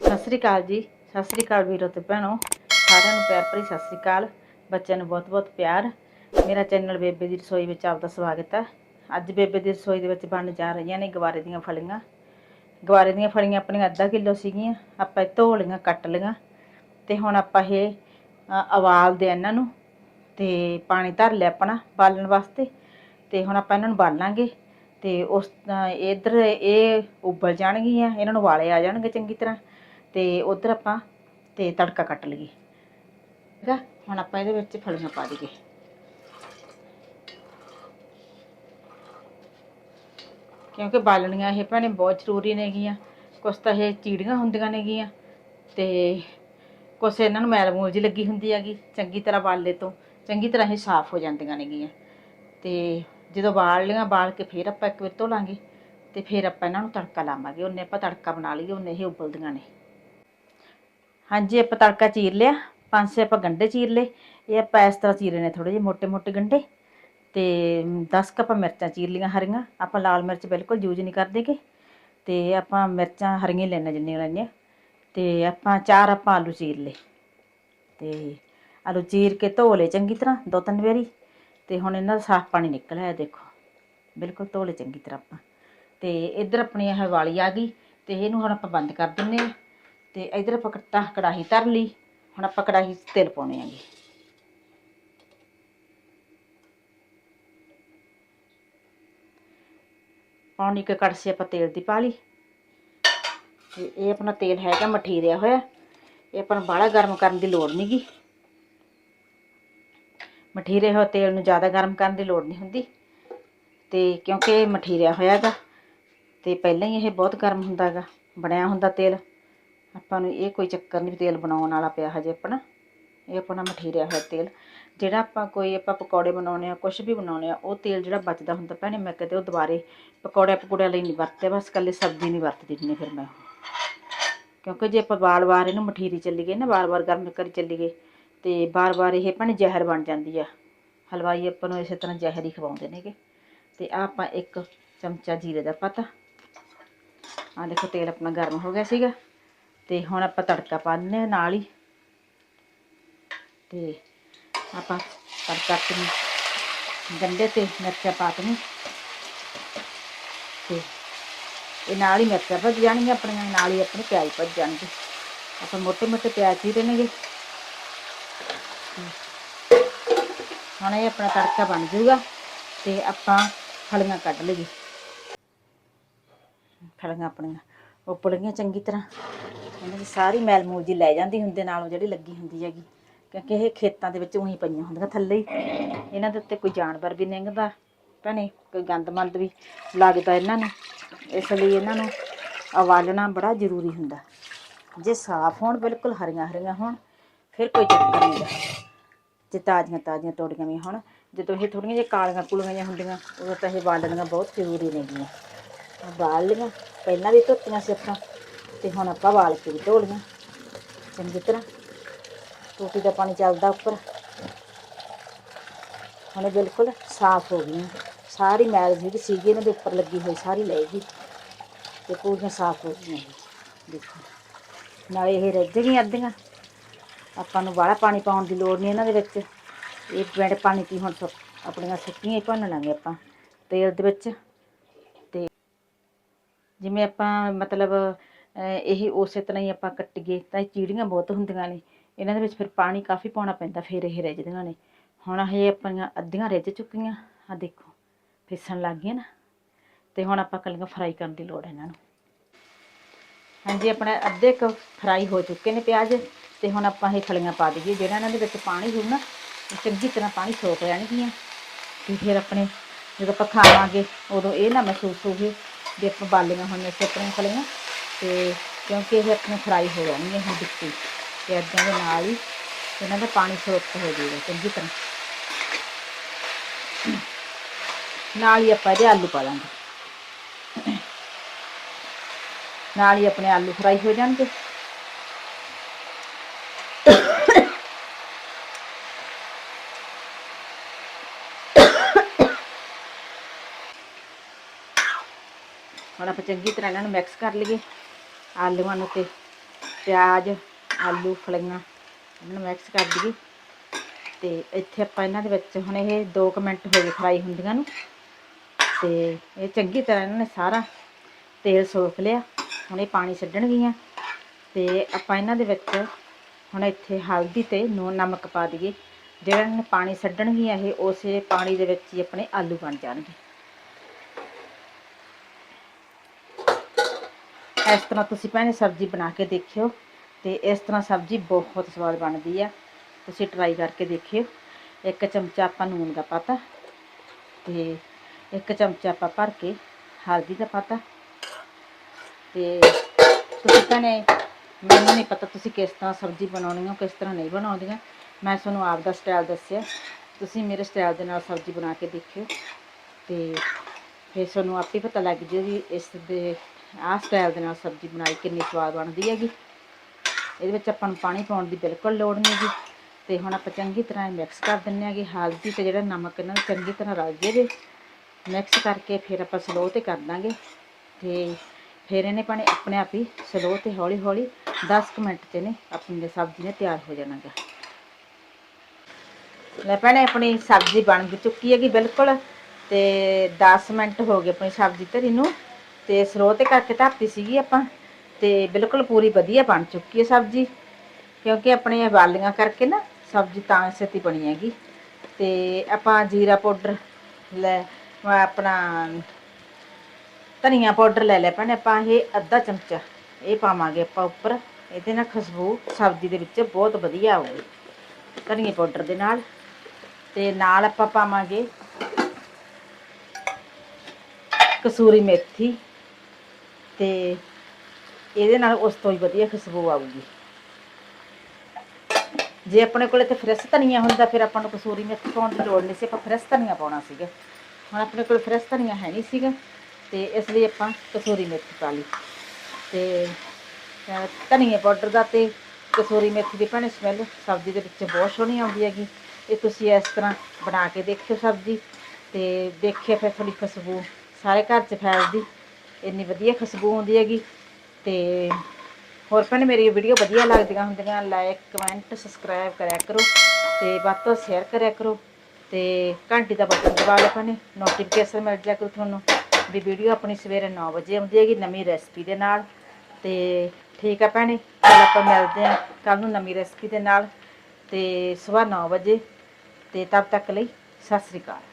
ਸਤਿ ਸ੍ਰੀ ਅਕਾਲ ਜੀ। ਸਤਿ ਸ੍ਰੀ ਅਕਾਲ ਵੀਰੋ ਤੇ ਭੈਣੋ। ਸਾਰਿਆਂ ਨੂੰ ਪਿਆਰ ਭਰੀ ਸਤਿ ਸ੍ਰੀ ਅਕਾਲ। ਬੱਚਿਆਂ ਨੂੰ ਬਹੁਤ-ਬਹੁਤ ਪਿਆਰ। ਮੇਰਾ ਚੈਨਲ ਬੇਬੇ ਦੀ ਰਸੋਈ ਵਿੱਚ ਆਪਦਾ ਸਵਾਗਤ ਹੈ। ਅੱਜ ਬੇਬੇ ਦੀ ਰਸੋਈ ਦੇ ਵਿੱਚ ਬਣ ਜਾ ਰਹੀਆਂ ਨੇ ਗਵਾਰੇ ਦੀਆਂ ਫਲੀਆਂ। ਗਵਾਰੇ ਦੀਆਂ ਫਲੀਆਂ ਆਪਣੀਆਂ ਅੱਧਾ ਕਿਲੋ ਸੀਗੀਆਂ। ਆਪਾਂ ਇਹ ਧੋ ਲਈਆਂ ਕੱਟ ਲਈਆਂ। ਤੇ ਹੁਣ ਆਪਾਂ ਇਹ ਉਬਾਲਦੇ ਆ ਇਹਨਾਂ ਨੂੰ ਤੇ ਪਾਣੀ ਧਰ ਲਿਆ ਆਪਣਾ ਬਾਲਣ ਵਾਸਤੇ। ਤੇ ਹੁਣ ਆਪਾਂ ਇਹਨਾਂ ਨੂੰ ਬਾਲਾਂਗੇ। ਤੇ ਉਸ ਅ, ਇੱਧਰ ਇਹ ਉਬਲ ਜਾਣਗੀਆਂ ਇਹਨਾਂ ਨੂੰ ਵਾਲੇ ਆ ਜਾਣਗੇ ਚੰਗੀ ਤਰ੍ਹਾਂ। ਤੇ ਉਧਰ ਆਪਾਂ ਤੇ ਤੜਕਾ ਕੱਟ ਲਈਏ। ਠੀਕ ਆ? ਹੁਣ ਆਪਾਂ ਇਹਦੇ ਵਿੱਚ ਫਲੀਆਂ ਪਾ ਦਈਏ। ਕਿਉਂਕਿ ਬਾਲਣੀਆਂ ਇਹ ਭੈਣੇ ਬਹੁਤ ਜ਼ਰੂਰੀ ਨੇਗੀਆਂ। ਕੁਛ ਤਾਂ ਇਹ ਚੀੜੀਆਂ ਹੁੰਦੀਆਂ ਨੇਗੀਆਂ। ਤੇ ਕੁਛ ਇਹਨਾਂ ਨੂੰ ਮੈਲ ਮੂਲ ਜੀ ਲੱਗੀ ਹੁੰਦੀ ਹੈਗੀ, ਚੰਗੀ ਤਰ੍ਹਾਂ ਬਾਲੇ ਤੋਂ, ਚੰਗੀ ਤਰ੍ਹਾਂ ਇਹ ਸਾਫ਼ ਹੋ ਜਾਂਦੀਆਂ ਨੇਗੀਆਂ। ਤੇ ਜਦੋਂ ਬਾਲ ਲੀਆਂ ਬਾਲ ਕੇ ਫਿਰ ਆਪਾਂ ਇੱਕ ਵਾਰ ਧੋ ਲਾਂਗੇ। ਤੇ ਫਿਰ ਆਪਾਂ ਇਹਨਾਂ ਨੂੰ ਤੜਕਾ ਲਾਵਾਂਗੇ। ਉਹਨੇ ਆਪਾਂ ਤੜਕਾ ਬਣਾ ਲਈਏ, ਉਹਨੇ ਇਹ ਉਬਲਦੀਆਂ ਨੇ। ਹਾਂਜੀ, ਆਪਾਂ ਤੜਕਾ ਚੀਰ ਲਿਆ, ਪੰਜ ਛੇ ਆਪਾਂ ਗੰਡੇ ਚੀਰ ਲਏ। ਇਹ ਆਪਾਂ ਇਸ ਤਰ੍ਹਾਂ ਚੀਰੇ ਨੇ ਥੋੜੇ ਜਿਹੇ ਮੋਟੇ ਮੋਟੇ ਗੰਡੇ ਤੇ 10 ਕੱਪ ਮਿਰਚਾਂ ਚੀਰ ਲੀਆਂ ਹਰੀਆਂ। ਆਪਾਂ ਲਾਲ ਮਿਰਚ ਬਿਲਕੁਲ ਯੂਜ਼ ਨਹੀਂ ਕਰਦੇਗੇ ਤੇ ਆਪਾਂ ਮਿਰਚਾਂ ਹਰੀਆਂ ਲੈਣਾ ਜਿੰਨੀਆਂ ਲੈਣੀਆਂ ਤੇ ਆਪਾਂ ਚਾਰ ਆਪਾਂ ਆਲੂ ਚੀਰ ਲਏ। ਤੇ ਆਲੂ ਚੀਰ ਕੇ ਧੋ ਲਏ ਚੰਗੀ ਤਰ੍ਹਾਂ ਦੋ ਤਿੰਨ ਵਾਰੀ। ਤੇ ਹੁਣ ਇਹਨਾਂ ਦਾ ਸਾਫ਼ ਪਾਣੀ ਨਿਕਲਿਆ ਹੈ ਦੇਖੋ। ਬਿਲਕੁਲ ਧੋ ਲਏ ਚੰਗੀ ਤਰ੍ਹਾਂ ਆਪਾਂ। ਤੇ ਇੱਧਰ ਆਪਣੀ ਹਵਾਲੀ ਆ ਗਈ। ਤੇ ਇਹਨੂੰ ਹੁਣ ਆਪਾਂ ਬੰਦ ਕਰ ਦਿੰਨੇ ਆ ਤੇ ਇੱਧਰ ਆਪਾਂ ਕੱਟਾ ਕੜਾਹੀ ਧਰ ਲਈ। ਹੁਣ ਆਪਾਂ ਕੜਾਹੀ 'ਚ ਤੇਲ ਪਾਉਣੇ ਆਂਗੇ ਪਾਉਣੀ ਕੁ ਕੜਛੀ ਆਪਾਂ ਤੇਲ ਦੀ ਪਾ ਲਈ। ਤੇ ਇਹ ਆਪਣਾ ਤੇਲ ਹੈਗਾ ਮਠੀਰਿਆ ਹੋਇਆ। ਇਹ ਆਪਾਂ ਨੂੰ ਬਾਹਲਾ ਗਰਮ ਕਰਨ ਦੀ ਲੋੜ ਨਹੀਂਗੀ ਮਠੀਰੇ ਹੋਏ ਤੇਲ ਨੂੰ ਜ਼ਿਆਦਾ ਗਰਮ ਕਰਨ ਦੀ ਲੋੜ ਨਹੀਂ ਹੁੰਦੀ। ਤੇ ਕਿਉਂਕਿ ਮਠੀਰਿਆ ਹੋਇਆ ਹੈਗਾ। ਤੇ ਪਹਿਲਾਂ ਹੀ ਇਹ ਬਹੁਤ ਗਰਮ ਹੁੰਦਾ ਹੈਗਾ। ਬਣਿਆ ਹੁੰਦਾ ਤੇਲ। ਆਪਾਂ ਨੂੰ ਇਹ ਕੋਈ ਚੱਕਰ ਨਹੀਂ ਵੀ ਤੇਲ ਬਣਾਉਣ ਵਾਲਾ ਪਿਆ ਹਜੇ ਆਪਣਾ। ਇਹ ਆਪਣਾ ਮਠੀਰਿਆ ਹੋਇਆ ਤੇਲ। ਜਿਹੜਾ ਆਪਾਂ ਕੋਈ ਆਪਾਂ ਪਕੌੜੇ ਬਣਾਉਣੇ ਆ ਕੁਝ ਵੀ ਬਣਾਉਣੇ ਆ, ਉਹ ਤੇਲ ਜਿਹੜਾ ਬਚਦਾ ਹੁੰਦਾ ਭੈਣੇ, ਮੈਂ ਕਦੇ ਉਹ ਦੁਬਾਰੇ ਪਕੌੜੇ ਪਕੌੜਿਆਂ ਲਈ ਨਹੀਂ ਵਰਤਿਆ ਬਸ ਇਕੱਲੇ ਸਬਜ਼ੀ ਨਹੀਂ ਵਰਤਦੀ ਹੁੰਦੀ ਫਿਰ ਮੈਂ। ਕਿਉਂਕਿ ਜੇ ਆਪਾਂ ਵਾਰ-ਵਾਰ ਇਹਨੂੰ ਮਠੀਰੀ ਚੱਲੀ ਗਏ ਨਾ ਵਾਰ-ਵਾਰ ਗਰਮ ਕਰੀ ਚੱਲੀ ਗਏ ਤੇ ਵਾਰ-ਵਾਰ ਇਹ ਭੈਣੇ ਜ਼ਹਿਰ ਬਣ ਜਾਂਦੀ ਆ। ਹਲਵਾਈ ਆਪਾਂ ਨੂੰ ਇਸੇ ਤਰ੍ਹਾਂ ਜ਼ਹਿਰ ਹੀ ਖਵਾਉਂਦੇ ਨੇਗੇ। ਤੇ ਆ ਆਪਾਂ ਇੱਕ ਚਮਚਾ ਜੀਰੇ ਦਾ ਪਤਾ। ਆ ਦੇਖੋ ਤੇਲ ਆਪਣਾ ਗਰਮ ਹੋ ਗਿਆ ਸੀਗਾ। ਤੇ ਹੁਣ ਆਪਾਂ ਤੜਕਾ ਪਾ ਦਿੰਦੇ ਹਾਂ ਨਾਲ ਹੀ। ਤੇ ਆਪਾਂ ਤੜਕਾ ਤੇ ਗੰਡੇ ਤੇ ਮਿਰਚਾਂ ਪਾ ਦੇਣੀ ਤੇ ਇਹ ਨਾਲ ਹੀ ਮਿਰਚਾਂ ਭੱਜ ਜਾਣਗੀਆਂ ਆਪਣੀਆਂ ਨਾਲ ਹੀ ਆਪਣੇ ਪਿਆਜ਼ ਭੱਜ ਜਾਣਗੇ। ਆਪਾਂ ਮੋਟੇ ਮੋਟੇ ਪਿਆਜ਼ ਚੀਰੇ ਦੇਣਗੇ। ਹੁਣ ਇਹ ਆਪਣਾ ਤੜਕਾ ਬਣ ਜਾਊਗਾ ਤੇ ਆਪਾਂ ਫਲੀਆਂ ਕੱਢ ਲਈਏ। ਫਲੀਆਂ ਆਪਣੀਆਂ ਉੱਪੜ ਗਈਆਂ ਚੰਗੀ ਤਰ੍ਹਾਂ। ਇਹਨਾਂ ਦੀ ਸਾਰੀ ਮੈਲ ਮੂਲ ਜੀ ਲੈ ਜਾਂਦੀ ਹੁੰਦੇ, ਨਾਲੋਂ ਜਿਹੜੀ ਲੱਗੀ ਹੁੰਦੀ ਹੈਗੀ। ਕਿਉਂਕਿ ਇਹ ਖੇਤਾਂ ਦੇ ਵਿੱਚ ਉਹੀ ਪਈਆਂ ਹੁੰਦੀਆਂ ਥੱਲੇ ਹੀ। ਇਹਨਾਂ ਦੇ ਉੱਤੇ ਕੋਈ ਜਾਨਵਰ ਵੀ ਲੰਘਦਾ ਭੈਣੇ ਕੋਈ ਗੰਦ ਮੰਦ ਵੀ ਲੱਗਦਾ ਇਹਨਾਂ ਨੂੰ। ਇਸ ਲਈ ਇਹਨਾਂ ਨੂੰ ਉਬਾਲਣਾ ਬੜਾ ਜ਼ਰੂਰੀ ਹੁੰਦਾ। ਜੇ ਸਾਫ਼ ਹੋਣ, ਬਿਲਕੁਲ ਹਰੀਆਂ ਹਰੀਆਂ ਹੋਣ, ਫਿਰ ਕੋਈ ਚੱਕਰ ਨਹੀਂ ਜੇ ਤਾਜ਼ੀਆਂ ਤਾਜ਼ੀਆਂ ਤੋੜੀਆਂ ਵੀ ਹੋਣ, ਜਦੋਂ ਇਹ ਥੋੜੀਆਂ ਜਿਹੀਆਂ ਕਾਲੀਆਂ ਕੁਲੀਆਂ ਜਿਹੀਆਂ ਹੁੰਦੀਆਂ, ਉਦੋਂ ਤਾਂ ਇਹ ਬਾਲਣੀਆਂ ਬਹੁਤ ਜ਼ਰੂਰੀ ਨੇਗੀਆਂ। ਬਾਲ ਲੀਆਂ ਪਹਿਲਾਂ ਵੀ ਧੋਤੀਆਂ ਸੀ ਆਪਾਂ। ਤੇ ਹੁਣ ਆਪਾਂ ਬਾਲ ਕੇ ਵੀ ਧੋ ਲਈਆਂ ਚੰਗੀ ਤਰ੍ਹਾਂ। ਟੂਟੀ ਦਾ ਪਾਣੀ ਚੱਲਦਾ ਉੱਪਰ। ਹੁਣ ਇਹ ਬਿਲਕੁਲ ਸਾਫ਼ ਹੋ ਗਈਆਂ ਸਾਰੀ ਮੈਲ ਜਿਹੜੀ ਸੀਗੀ ਇਹਨਾਂ ਦੇ ਉੱਪਰ ਲੱਗੀ ਹੋਈ, ਸਾਰੀ ਲੈ ਗਈ। ਤੇ ਪੂਰੀਆਂ ਸਾਫ਼ ਹੋ ਗਈਆਂ। ਦੇਖੋ। ਨਾਲੇ ਇਹ ਰੱਜ ਗਈਆਂ ਅੱਧੀਆਂ। ਆਪਾਂ ਨੂੰ ਬਾਹਲਾ ਪਾਣੀ ਪਾਉਣ ਦੀ ਲੋੜ ਨਹੀਂ ਇਹਨਾਂ ਦੇ ਵਿੱਚ। ਇਹ ਪਿੰਡ ਪਾਣੀ ਕੀ ਹੁਣ ਸੁੱਕ- ਆਪਣੀਆਂ ਸੁੱਕੀਆਂ ਹੀ ਭੰਨ ਲਾਂਗੇ ਆਪਾਂ। ਤੇਲ ਦੇ ਵਿੱਚ। ਤੇ ਜਿਵੇਂ ਆਪਾਂ ਮਤਲਬ ਇਹ ਉਸੇ ਤਰ੍ਹਾਂ ਹੀ ਆਪਾਂ ਕੱਟੀਏ ਤਾਂ ਇਹ ਚੀੜੀਆਂ ਬਹੁਤ ਹੁੰਦੀਆਂ ਨੇ। ਇਹਨਾਂ ਦੇ ਵਿੱਚ ਫਿਰ ਪਾਣੀ ਕਾਫੀ ਪਾਉਣਾ ਪੈਂਦਾ ਫਿਰ ਇਹ ਰਿੱਝਦੀਆਂ ਨੇ। ਹੁਣ ਇਹ ਆਪਣੀਆਂ ਅੱਧੀਆਂ ਰਿੱਝ ਚੁੱਕੀਆਂ ਆ ਦੇਖੋ, ਫਿਸਣ ਲੱਗ ਗਈਆਂ ਨਾ। ਤੇ ਹੁਣ ਆਪਾਂ ਕੱਲੀਆਂ ਫਰਾਈ ਕਰਨ ਦੀ ਲੋੜ ਹੈ ਇਹਨਾਂ ਨੂੰ। ਹਾਂਜੀ, ਆਪਣੇ ਅੱਧੇ ਕ ਫਰਾਈ ਹੋ ਚੁੱਕੇ ਨੇ ਪਿਆਜ਼ ਤੇ ਹੁਣ ਆਪਾਂ ਇਹ ਫਲੀਆਂ ਪਾ ਦਈਏ। ਜਿਹੜਾ ਇਹਨਾਂ ਦੇ ਵਿੱਚ ਪਾਣੀ ਹੋਊ ਨਾ ਚੰਗੀ ਤਰ੍ਹਾਂ ਪਾਣੀ ਸੋਖ ਲੈਣਗੀਆਂ। ਤੇ ਫਿਰ ਆਪਣੇ ਜਦੋਂ ਆਪਾਂ ਖਾਵਾਂਗੇ, ਉਦੋਂ ਇਹ ਨਾ ਮਹਿਸੂਸ ਹੋਵੇ ਵੀ ਆਪਾਂ ਬਾਲੀਆਂ ਹੋਈਆਂ ਸੀ ਆਪਣੀਆਂ ਫਲੀਆਂ ਤੇ ਕਿਉਂਕਿ ਇਹ ਆਪਣੇ ਫਰਾਈ ਹੋ ਜਾਣਗੀਆਂ ਹੁਣ ਵਿੱਚੇ ਪਿਆਜ਼ਾਂ ਦੇ ਨਾਲ ਹੀ ਇਹਨਾਂ ਦਾ ਪਾਣੀ ਸੋਖ ਹੋ ਜਾਏਗਾ, ਚੰਗੀ ਤਰ੍ਹਾਂ। ਨਾਲ ਹੀ ਆਪਾਂ ਇਹਦੇ ਆਲੂ ਪਾ ਲਾਂਗੇ। ਨਾਲ ਹੀ ਆਪਣੇ ਆਲੂ ਫਰਾਈ ਹੋ ਜਾਣਗੇ। ਹੁਣ ਆਪਾਂ ਚੰਗੀ ਤਰ੍ਹਾਂ ਇਹਨਾਂ ਨੂੰ ਮਿਕਸ ਕਰ ਲਈਏ। ਆਲੂਆਂ ਨੂੰ ਤੇ ਪਿਆਜ਼, ਆਲੂ, ਫਲੀਆਂ ਇਹਨਾਂ ਨੂੰ ਮਿਕਸ ਕਰ ਦਈਏ। ਤੇ ਇੱਥੇ ਆਪਾਂ ਇਹਨਾਂ ਦੇ ਵਿੱਚ ਹੁਣ ਇਹ 2 ਮਿੰਟ ਹੋ ਗਏ ਫਰਾਈ ਹੁੰਦੀਆਂ ਨੂੰ। ਤੇ ਇਹ ਚੰਗੀ ਤਰ੍ਹਾਂ ਇਹਨਾਂ ਨੇ ਸਾਰਾ ਤੇਲ ਸੋਖ ਲਿਆ। ਹੁਣ ਇਹ ਪਾਣੀ ਛੱਡਣਗੀਆਂ ਤੇ ਆਪਾਂ ਇਹਨਾਂ ਦੇ ਵਿੱਚ ਹੁਣ ਇੱਥੇ ਹਲਦੀ ਤੇ ਨੂਨ ਨਮਕ ਪਾ ਦਈਏ। ਜਿਹੜਾ ਇਹਨਾਂ ਨੇ ਪਾਣੀ ਛੱਡਣਗੀਆਂ ਇਹ, ਉਸੇ ਪਾਣੀ ਦੇ ਵਿੱਚ ਹੀ ਆਪਣੇ ਆਲੂ ਬਣ ਜਾਣਗੇ। ਇਸ ਤਰ੍ਹਾਂ ਤੁਸੀਂ ਭੈਣੇ ਸਬਜ਼ੀ ਬਣਾ ਕੇ ਦੇਖਿਓ ਤੇ ਇਸ ਤਰ੍ਹਾਂ ਸਬਜ਼ੀ ਬਹੁਤ ਸਵਾਦ ਬਣਦੀ ਆ। ਤੁਸੀਂ ਟਰਾਈ ਕਰਕੇ ਦੇਖਿਓ। ਇੱਕ ਚਮਚਾ ਆਪਾਂ ਨੂਨ ਦਾ ਪਾਤਾ ਤੇ ਇੱਕ ਚਮਚਾ ਆਪਾਂ ਭਰ ਕੇ ਹਲਦੀ ਦਾ ਪਾਤਾ। ਤੇ ਤੁਸੀਂ ਭੈਣੇ, ਮੈਨੂੰ ਨਹੀਂ ਪਤਾ ਤੁਸੀਂ ਕਿਸ ਤਰ੍ਹਾਂ ਸਬਜ਼ੀ ਬਣਾਉਣੀ ਹੋ ਕਿਸ ਤਰ੍ਹਾਂ ਨਹੀਂ ਬਣਾਉਂਦੀਆਂ। ਮੈਂ ਤੁਹਾਨੂੰ ਆਪ ਦਾ ਸਟਾਈਲ ਦੱਸਿਆ। ਤੁਸੀਂ ਮੇਰੇ ਸਟਾਈਲ ਦੇ ਨਾਲ ਸਬਜ਼ੀ ਬਣਾ ਕੇ ਦੇਖਿਓ। ਤੇ ਫਿਰ ਤੁਹਾਨੂੰ ਆਪੇ ਪਤਾ ਲੱਗ ਜੇ ਵੀ ਇਸ ਦੇ ਆਹ ਸਟਾਈਲ ਦੇ ਨਾਲ ਸਬਜ਼ੀ ਬਣਾਈ, ਕਿੰਨੀ ਸਵਾਦ ਬਣਦੀ ਹੈਗੀ। ਇਹਦੇ ਵਿੱਚ ਆਪਾਂ ਨੂੰ ਪਾਣੀ ਪਾਉਣ ਦੀ ਬਿਲਕੁਲ ਲੋੜ ਨਹੀਂ ਹੈਗੀ। ਤੇ ਹੁਣ ਆਪਾਂ ਚੰਗੀ ਤਰ੍ਹਾਂ ਮਿਕਸ ਕਰ ਦਿੰਨੇ ਆਗੇ ਹਲਦੀ ਤੇ ਜਿਹੜਾ ਨਮਕ ਇਹਨਾਂ ਨੂੰ ਚੰਗੀ ਤਰ੍ਹਾਂ ਰਲ ਜਾਵੇ। ਮਿਕਸ ਕਰਕੇ ਫਿਰ ਆਪਾਂ ਸਲੋ ਤੇ ਕਰ ਦਾਂਗੇ। ਤੇ ਫਿਰ ਇਹਨੇ ਪਾਣੀ ਆਪਣੇ ਆਪ ਹੀ ਸਲੋ ਤੇ ਹੌਲੀ ਹੌਲੀ 10 ਕੁ ਮਿੰਟ 'ਚ ਨੇ ਆਪਣੀ ਸਬਜ਼ੀ ਨੇ ਤਿਆਰ ਹੋ ਜਾਣਾ ਗਾ। ਲੈ ਭੈਣੇ, ਆਪਣੀ ਸਬਜ਼ੀ ਬਣ ਚੁੱਕੀ ਹੈਗੀ ਬਿਲਕੁਲ। ਤੇ 10 ਮਿੰਟ ਹੋ ਗਏ ਆਪਣੀ ਸਬਜ਼ੀ ਧਰੀ ਨੂੰ। ਤੇ ਸਰੋਂ ਤੇ ਕਰਕੇ ਧਰਤੀ ਸੀਗੀ ਆਪਾਂ, ਤੇ ਬਿਲਕੁਲ ਪੂਰੀ ਵਧੀਆ ਬਣ ਚੁੱਕੀ ਹੈ ਸਬਜ਼ੀ, ਕਿਉਂਕਿ ਆਪਣੇ ਇਹ ਵਾਲੀਆਂ ਕਰਕੇ ਨਾ ਸਬਜ਼ੀ ਤਾਂ ਛੇਤੀ ਬਣੀ ਹੈਗੀ। ਤੇ ਆਪਾਂ ਜੀਰਾ ਪਾਊਡਰ ਲੈ ਆਪਣਾ ਧਨੀਆ ਪਾਊਡਰ ਲੈ ਲਿਆ ਭੈਣੇ ਆਪਾਂ, ਇਹ ਅੱਧਾ ਚਮਚਾ ਇਹ ਪਾਵਾਂਗੇ ਆਪਾਂ ਉੱਪਰ। ਇਹਦੇ ਨਾਲ ਖੁਸ਼ਬੂ ਸਬਜ਼ੀ ਦੇ ਵਿੱਚ ਬਹੁਤ ਵਧੀਆ ਆਊਗੀ ਧਨੀਆ ਪਾਊਡਰ ਦੇ ਨਾਲ। ਤੇ ਨਾਲ ਆਪਾਂ ਪਾਵਾਂਗੇ ਕਸੂਰੀ ਮੇਥੀ ਤੇ ਇਹਦੇ ਨਾਲ ਉਸ ਤੋਂ ਹੀ ਵਧੀਆ ਖੁਸ਼ਬੂ ਆਊਗੀ। ਜੇ ਆਪਣੇ ਕੋਲ ਇੱਥੇ ਫਰੈਸ਼ ਧਨੀਆ ਹੁੰਦਾ, ਫਿਰ ਆਪਾਂ ਨੂੰ ਕਸੂਰੀ ਮੇਥੀ ਪਾਉਣ ਦੀ ਲੋੜ ਨਹੀਂ ਸੀ, ਆਪਾਂ ਫਰੈਸ਼ ਧਨੀਆ ਪਾਉਣਾ ਸੀਗਾ। ਹੁਣ ਆਪਣੇ ਕੋਲ ਫਰੈਸ਼ ਧਨੀਆ ਹੈ ਨਹੀਂ ਸੀਗਾ, ਤੇ ਇਸ ਲਈ ਆਪਾਂ ਕਸੂਰੀ ਮੇਥੀ ਪਾ ਲਈ। ਤੇ ਧਨੀਏ ਪਾਊਡਰ ਦਾ ਤੇ ਕਸੂਰੀ ਮੇਥੀ ਦੀ ਭੈਣੇ ਸਮੈਲ ਸਬਜ਼ੀ ਦੇ ਵਿੱਚ ਬਹੁਤ ਸੋਹਣੀ ਆਉਂਦੀ ਹੈਗੀ। ਇਹ ਤੁਸੀਂ ਇਸ ਤਰ੍ਹਾਂ ਬਣਾ ਕੇ ਦੇਖਿਓ ਸਬਜ਼ੀ, ਤੇ ਦੇਖਿਆ ਫਿਰ ਥੋੜੀ ਖੁਸ਼ਬੂ ਸਾਰੇ ਘਰ 'ਚ ਫੈਲਦੀ। ਇੰਨੀ ਵਧੀਆ ਖੁਸ਼ਬੂ ਆਉਂਦੀ ਹੈਗੀ ਤੇ ਹੋਰ ਭੈਣੇ ਮੇਰੀ ਵੀਡੀਓ ਵਧੀਆ ਲੱਗਦੀਆਂ ਹੁੰਦੀਆਂ ਲਾਈਕ ਕਮੈਂਟ ਸਬਸਕ੍ਰਾਈਬ ਕਰਿਆ ਕਰੋ ਤੇ ਵੱਧ ਤੋਂ ਸ਼ੇਅਰ ਕਰਿਆ ਕਰੋ ਤੇ ਘੰਟੀ ਦਾ ਬਟਨ ਦਬਾ ਲਓ ਭੈਣੇ ਨੋਟੀਫਿਕੇਸ਼ਨ ਮਿਲ ਜਾ ਕਰੂ ਤੁਹਾਨੂੰ ਵੀ ਵੀਡੀਓ ਆਪਣੀ ਸਵੇਰੇ 9 ਵਜੇ ਆਉਂਦੀ ਹੈਗੀ ਨਵੀਂ ਰੈਸਪੀ ਦੇ ਨਾਲ ਤੇ ਠੀਕ ਆ ਭੈਣੇ ਕੱਲ ਆਪਾਂ ਮਿਲਦੇ ਹਾਂ ਕੱਲ ਨੂੰ ਨਵੀਂ ਰੈਸਪੀ ਦੇ ਨਾਲ ਤੇ ਸਵੇਰ 9 ਵਜੇ ਤੇ ਤਦ ਤੱਕ ਲਈ ਸਤਿ ਸ੍ਰੀ ਅਕਾਲ।